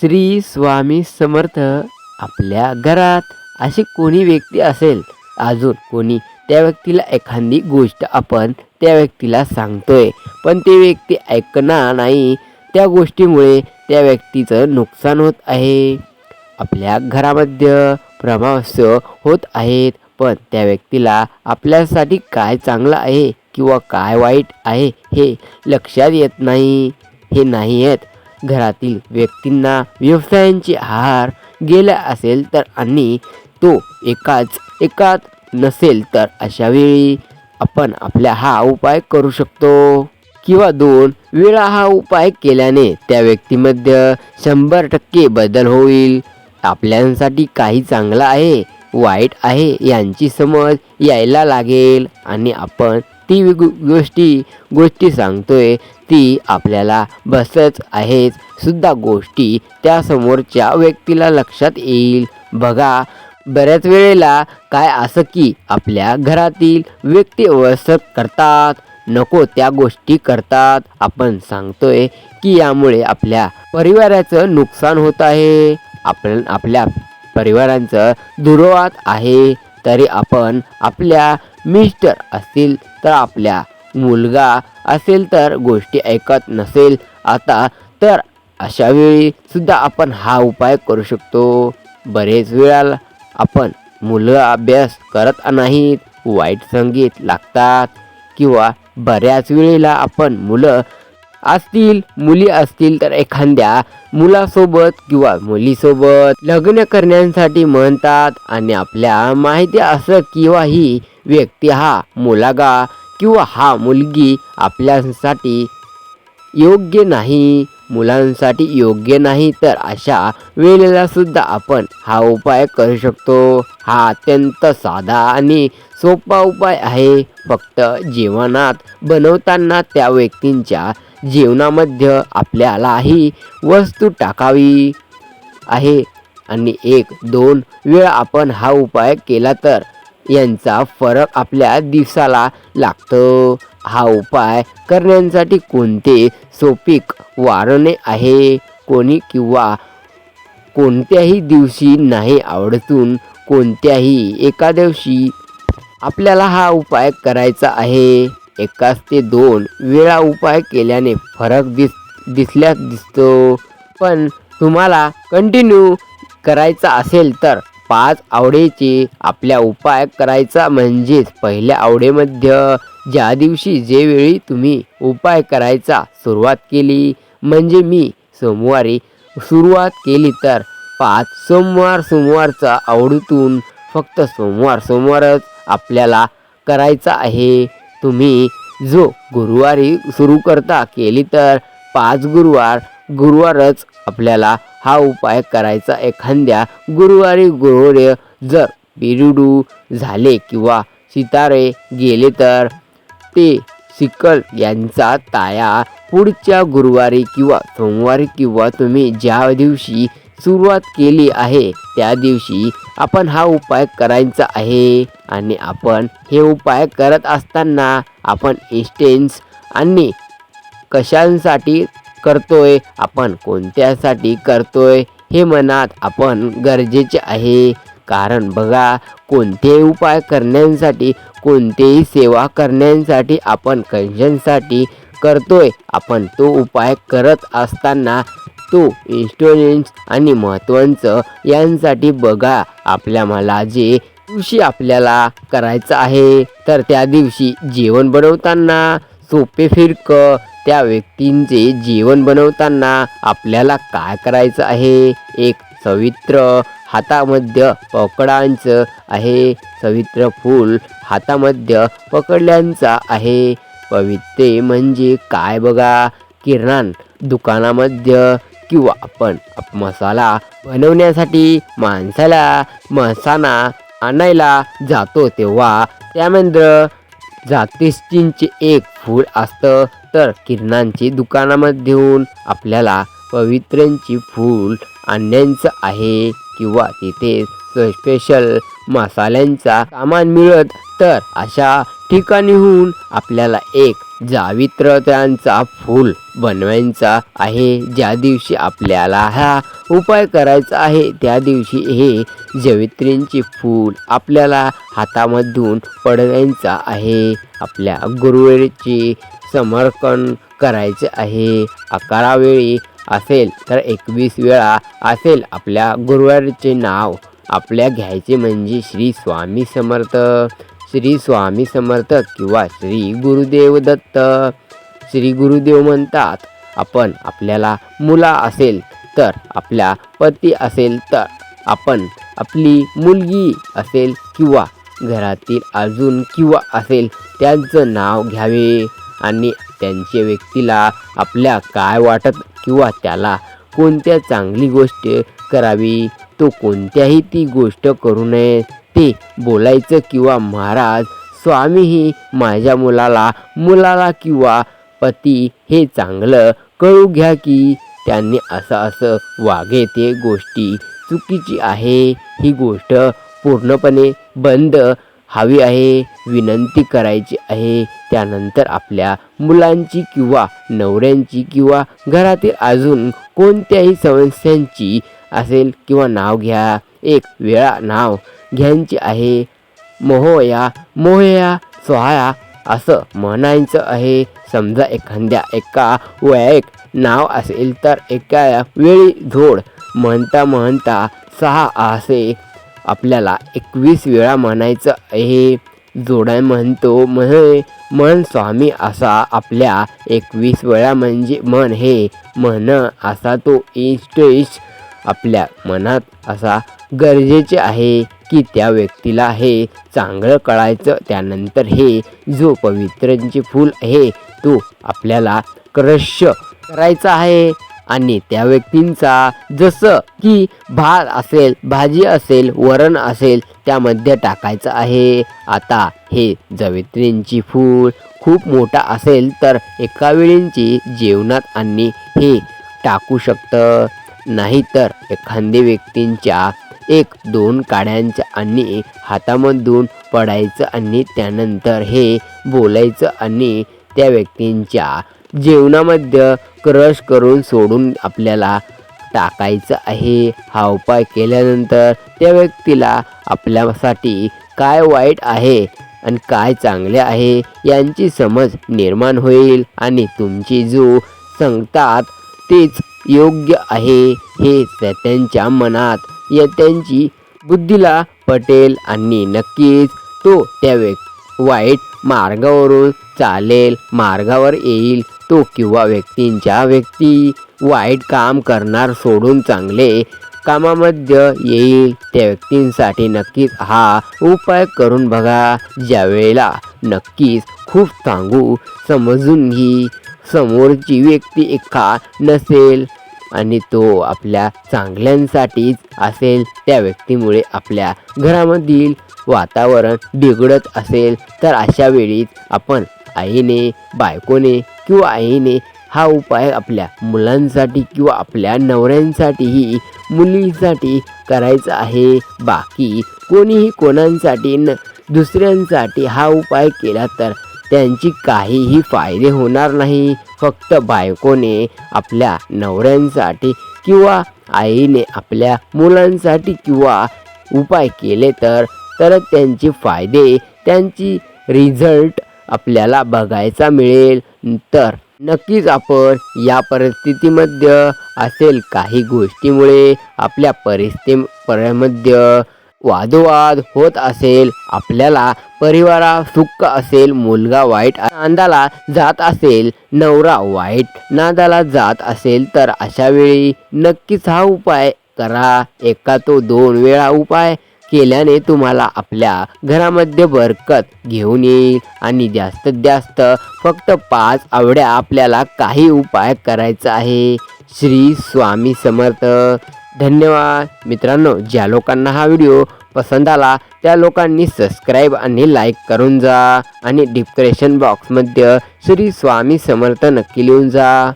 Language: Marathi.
श्री स्वामी समर्थ आपल्या घरात. अशी कोणी व्यक्ती असेल अजून कोणी त्या व्यक्तीला एखादी गोष्ट आपण त्या व्यक्तीला सांगतोय पण ती व्यक्ती ऐकणार नाही त्या गोष्टीमुळे त्या व्यक्तीचं नुकसान होत आहे. आपल्या घरामध्ये प्रमावस्य होत आहेत पण त्या व्यक्तीला आपल्यासाठी काय चांगलं आहे किंवा काय वाईट आहे हे लक्षात येत नाही. हे नाही आहेत घरातील व्यक्तींना व्यवसायांची आहार गेला असेल तर आणि तो एकाच एकात नसेल तर अशा वेळी आपण आपल्या हा उपाय करू शकतो. किंवा दोन वेळा हा उपाय केल्याने त्या व्यक्तीमध्ये शंभर टक्के बदल होईल. आपल्यासाठी काही चांगलं आहे वाईट आहे यांची समज यायला लागेल आणि आपण ती गोष्टी गोष्टी सांगतोय ती आपल्याला बसच आहेच. सुद्धा गोष्टी त्या समोरच्या व्यक्तीला लक्षात येईल. बघा बऱ्याच वेळेला काय असं की आपल्या घरातील व्यक्ती अवसर करतात. नको त्या गोष्टी करतात. आपण सांगतोय की यामुळे आपल्या परिवाराचं नुकसान होत आहे. आपण आपल्या परिवारांचं दुर्वाद आहे. तरी आपण आपल्या मिस्टर असतील तर आपल्या मुलगा असेल तर गोष्टी ऐकत नसेल आता तर अशा वेळी सुद्धा आपण हा उपाय करू शकतो. बरेच वेळाला आपण मुलं अभ्यास करत नाहीत वाईट संगीत लागतात किंवा बऱ्याच वेळेला आपण मुलं असतील मुली असतील तर एखाद्या मुलासोबत किंवा मुलीसोबत लग्न करण्यासाठी म्हणतात आणि आपल्या माहिती असं किंवा ही व्यक्ती हा मुलागा किंवा हा मुलगी आपल्यासाठी योग्य नाही मुलांसाठी योग्य नाही तर अशा वेळेला सुद्धा आपण हा उपाय करू शकतो. हा अत्यंत साधा आणि सोपा उपाय आहे. फक्त जीवनात बनवताना त्या व्यक्तींच्या जीवनामध्ये आपल्यालाही वस्तू टाकावी आहे. आणि एक दोन वेळा आपण हा उपाय केला तर यांचा फरक आपल्या दिवसाला लागतो. हा उपाय करण्यासाठी कोणते सोपीक वारणे आहे? कोणी किंवा कोणत्याही दिवशी नाही आवडतून कोणत्याही एका दिवशी आपल्याला हा उपाय करायचा आहे? एकाच ते दोन वेळा उपाय केल्याने फरक दिस दिसल्यास दिसतो. पण तुम्हाला कंटिन्यू करायचा असेल तर पाच आवडीचे आपल्या उपाय करायचा म्हणजेच पहिल्या आवडीमध्ये ज्या दिवशी जे वेळी तुम्ही उपाय करायचा सुरुवात केली म्हणजे मी सोमवारी सुरुवात केली तर पाच सोमवार सोमवारचा आवडीतून फक्त सोमवार सोमवारच आपल्याला करायचा आहे. तुम्ही जो गुरुवारी सुरू करता केली तर पाच गुरुवार गुरुवारच आपल्याला हा उपाय करायचा. एखाद्या गुरुवारी गुरुवारी जर बिरुडू झाले किंवा सितारे गेले तर ते सिकल यांचा ताया पुढच्या गुरुवारी किंवा सोमवारी किंवा तुम्ही ज्या दिवशी सुरुवात केली आहे त्या दिवशी आपण हा उपाय करायचा आहे. आणि आपण हे उपाय करत असताना आपण इन्स्टेन्स आणि कशांसाठी करतोय आपण कोणत्यासाठी करतोय हे मनात आपण गरजेचे आहे. कारण बघा कोणतेही उपाय करण्यासाठी कोणतेही सेवा करण्यासाठी आपण कशांसाठी करतोय आपण तो उपाय करत असताना तो इन्स्टॉलन्स आणि महत्त्वाचं यांसाठी बघा आपल्या मला जे दिवशी आपल्याला करायचं आहे. तर त्या दिवशी जेवण बनवताना सोपे फिरक त्या व्यक्तींचे जेवण बनवताना आपल्याला काय करायचं आहे? एक सवित्र हातामध्ये पकडांचं आहे. सवित्र फूल हातामध्ये पकडल्यांचा आहे. पवित्रे म्हणजे काय बघा? किराण दुकानामध्ये किंवा आपण मसाला बनवण्यासाठी माणसाला मसाना आणायला जातो तेव्हा त्यानंतर जातिष्ठींचे एक फूल असतं तर किरणांची दुकानामधून आपल्याला पवित्रांची फूल आणण्याचं आहे किंवा तिथे स्पेशल मसाल्यांचा सामान मिळत तर अशा ठिकाणीहून आपल्याला एक जावित्रत्यांचा फूल बनवायचा आहे ज्या दिवशी आपल्याला हा उपाय करायचा आहे त्या दिवशी हे जवित्रींचे फूल आपल्याला हातामधून पडवायचा आहे. आपल्या गुरुवेळीचे समर्पण करायचे आहे. अकरा वेळी असेल तर एकवीस वेळा असेल आपल्या गुरुवारचे नाव. आपल्या घ्यायचे म्हणजे श्री स्वामी समर्थ. श्री स्वामी समर्थ किंवा श्री गुरुदेव दत्त. श्री गुरुदेव म्हणतात आपण आपल्याला मुला असेल तर आपल्या पती असेल तर आपण आपली मुलगी असेल किंवा घरातील अजून किंवा असेल त्यांचं नाव घ्यावे आणि त्यांच्या व्यक्तीला आपल्या काय वाटत किंवा त्याला कोणत्या चांगली गोष्ट करावी तो कोणत्याही ती गोष्ट करू नये. ते बोलायचं किंवा महाराज स्वामीही माझ्या मुलाला मुलाला किंवा पती हे चांगलं कळू घ्या की त्यांनी असं असं वागे ते गोष्टी. चुकीची आहे ही गोष्ट पूर्णपणे बंद हवी आहे विनंती करायची आहे. त्यानंतर आपल्या मुलांची किंवा नवऱ्यांची किंवा घरातील अजून कोणत्याही समस्यांची असेल किंवा नाव घ्या. एक वेळा नाव घ्यायची आहे. मोहया मोहया सोहया असं म्हणायचं आहे. समजा एखाद्या एका वयाक नाव असेल तर एका वेळी जोड. म्हणता म्हणता सहा असे. आपल्याला एकवीस वेळा म्हणायचं आहे. जोडा म्हणतो म्हणे मन स्वामी असा आपल्या एकवीस वेळा म्हणजे मन हे. म्हण असा तो इष्ट आपल्या मनात असा गरजेचे आहे. की त्या व्यक्तीला हे चांगलं कळायचं. त्यानंतर हे जो पवित्रचे फूल आहे तो आपल्याला क्रश करायचा आहे. आणि त्या व्यक्तींचा जसं की भात असेल भाजी असेल वरण असेल त्यामध्ये टाकायचं आहे. आता हे जवित्रींची फूल खूप मोठा असेल तर एका वेळींची जेवणात आणि हे टाकू शकतं. नाहीतर एखाद्या व्यक्तींच्या एक दोन काड्यांच्या आणि हातामधून पडायचं आणि त्यानंतर हे बोलायचं आणि त्या व्यक्तींच्या जेवणामध्ये क्रश करून सोडून आपल्याला टाकायचं आहे. हा उपाय केल्यानंतर त्या व्यक्तीला आपल्यासाठी काय वाईट आहे आणि काय चांगले आहे यांची समज निर्माण होईल आणि तुमची जो सांगतात तेच योग्य आहे हे त्यांच्या मनात त्यांची बुद्धीला पटेल आणि नक्कीच तो त्या व्यक् वाईट मार्गावरून चालेल मार्गावर येईल. तो किंवा व्यक्तींच्या व्यक्ती वाईट काम करणार सोडून चांगले कामामध्ये येईल. त्या व्यक्तींसाठी नक्कीच हा उपाय करून बघा. ज्यावेळेला नक्कीच खूप सांगू समजून घे समोरची व्यक्ती एका नसेल आणि तो आपल्या चांगल्यांसाठीच असेल त्या व्यक्तीमुळे आपल्या घरामधील वातावरण बिघडत असेल तर अशा वेळीच आपण आईने बायकोने किंवा आईने हा उपाय आपल्या मुलांसाठी किंवा आपल्या नवऱ्यांसाठीही मुलींसाठी करायचा आहे. बाकी कोणीही कोणांसाठी न दुसऱ्यांसाठी हा उपाय केला तर त्यांची काहीही फायदे होणार नाही. फक्त बायकोने आपल्या नवऱ्यांसाठी किंवा आईने आपल्या मुलांसाठी किंवा उपाय केले तर तर त्यांचे फायदे त्यांची रिझल्ट आपल्याला बघायचा मिळेल. तर नक्कीच आपण या परिस्थितीमध्ये असेल काही गोष्टीमुळे आपल्या परिस्थिती परमध्ये वादोवाद होत असेल आपल्याला परिवारा सुख असेल मुलगा वाईट नांदाला जात असेल नवरा वाईट नांदाला जात असेल तर अशा वेळी नक्कीच हा उपाय करा. एका तो दोन वेळा उपाय केल्याने तुम्हाला आपल्या घरामध्ये बरकत घेऊन येईल. आणि जास्तीत जास्त फक्त पाच आवड्या आपल्याला काही उपाय करायचा आहे. श्री स्वामी समर्थ. धन्यवाद. मित्रांनो ज्या लोकांना हा व्हिडिओ पसंत आला त्या लोकांनी सबस्क्राईब आणि लाईक करून जा आणि डिस्क्रिप्शन बॉक्समध्ये श्री स्वामी समर्थ नक्की लिहून जा.